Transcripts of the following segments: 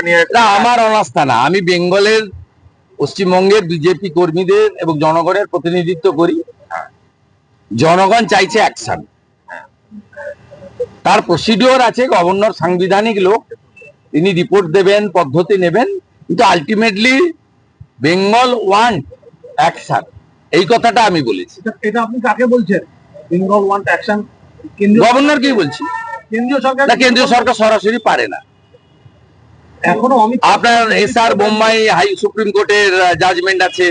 নিয়ে আমার অনাস্থা না। আমি বেঙ্গলের পশ্চিমবঙ্গের বিজেপি কর্মীদের এবং জনগণের প্রতিনিধিত্ব করি। জনগণ চাইছে অ্যাকশন তার প্রসিডিওর আছে গভর্নর সাংবিধানিক লোক তিনি রিপোর্ট দেবেন পদ্ধতি নেবেন কিন্তু আলটিমেটলি বেঙ্গল ওয়ান অ্যাকশন এই কথাটা আমি বলেছি। এটা- আপনি কাকে বলছেন? বেঙ্গল ওয়ান্ট অ্যাকশন গভর্নর কি বলছি? কেন্দ্রীয় সরকার কেন্দ্রীয় সরকার সরাসরি পারে না। এখনও আপনার এসআর বোম্বাই হাই সুপ্রিম কোর্টের জাজমেন্ট আছে।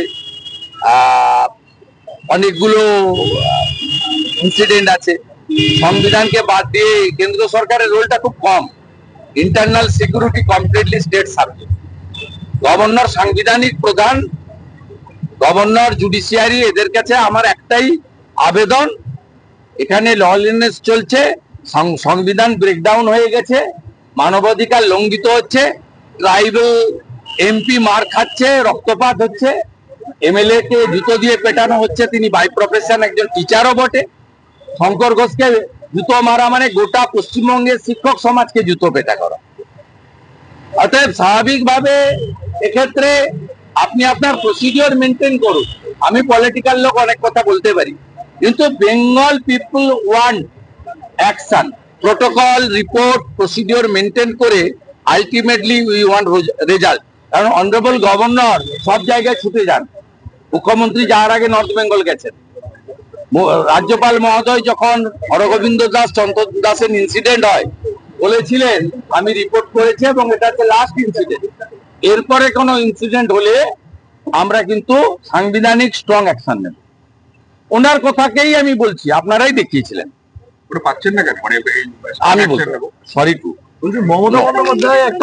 অনেকগুলো ইনসিডেন্ট আছে। সংবিধানকে বাদ দিয়ে কেন্দ্র সরকারের রোলটা খুব কম। Internal security completely state subject governor সাংবিধানিক প্রধান গভর্নর জুডিশিয়ারি এদের কাছে আমার একটাই আবেদন এখানে লনেস চলছে সংবিধান ব্রেকডাউন হয়ে গেছে। মানবাধিকার লঙ্ঘিত হচ্ছে, ট্রাইবাল এমপি মার খাচ্ছে, রক্তপাত হচ্ছে এমএলএ কে জুতো দিয়ে পেটানো হচ্ছে, তিনি বাই প্রফেশন একজন টিচারও বটে। শঙ্কর ঘোষকে জুতো মারা মানে গোটা পশ্চিমবঙ্গের শিক্ষক সমাজকে জুতো পেটা করা। অতএব স্বাভাবিকভাবে এক্ষেত্রে আপনি আপনার প্রসিডিওর মেনটেন করুন। আমি পলিটিক্যাল লোক অনেক কথা বলতে পারি, কিন্তু Bengal people want action protocol report procedure maintain করে আলটিমেটলি উই ওয়ান্ট রেজাল্ট কারণ অনারেবল গভর্নর সব জায়গায় ছুটে যান। মুখ্যমন্ত্রী যাওয়ার আগে নর্থ বেঙ্গল গেছেন। রাজ্যপাল মহোদয় যখন হরগোবিন্দ দাস চন্দ্র দাসের ইনসিডেন্ট হয়, বলেছিলেন, আমি রিপোর্ট করেছি এবং এটা হচ্ছে লাস্ট ইনসিডেন্ট এরপরে কোনো ইনসিডেন্ট হলে আমরা কিন্তু সাংবিধানিক স্ট্রং অ্যাকশন নেব। ওনার কথাকেই আমি বলছি, আপনারাই দেখিয়েছিলেন। ওটা পাচ্ছেন না কেন? মানে আমি বলছি সরি টু বলছি মমতা বন্দ্যোপাধ্যায় একটা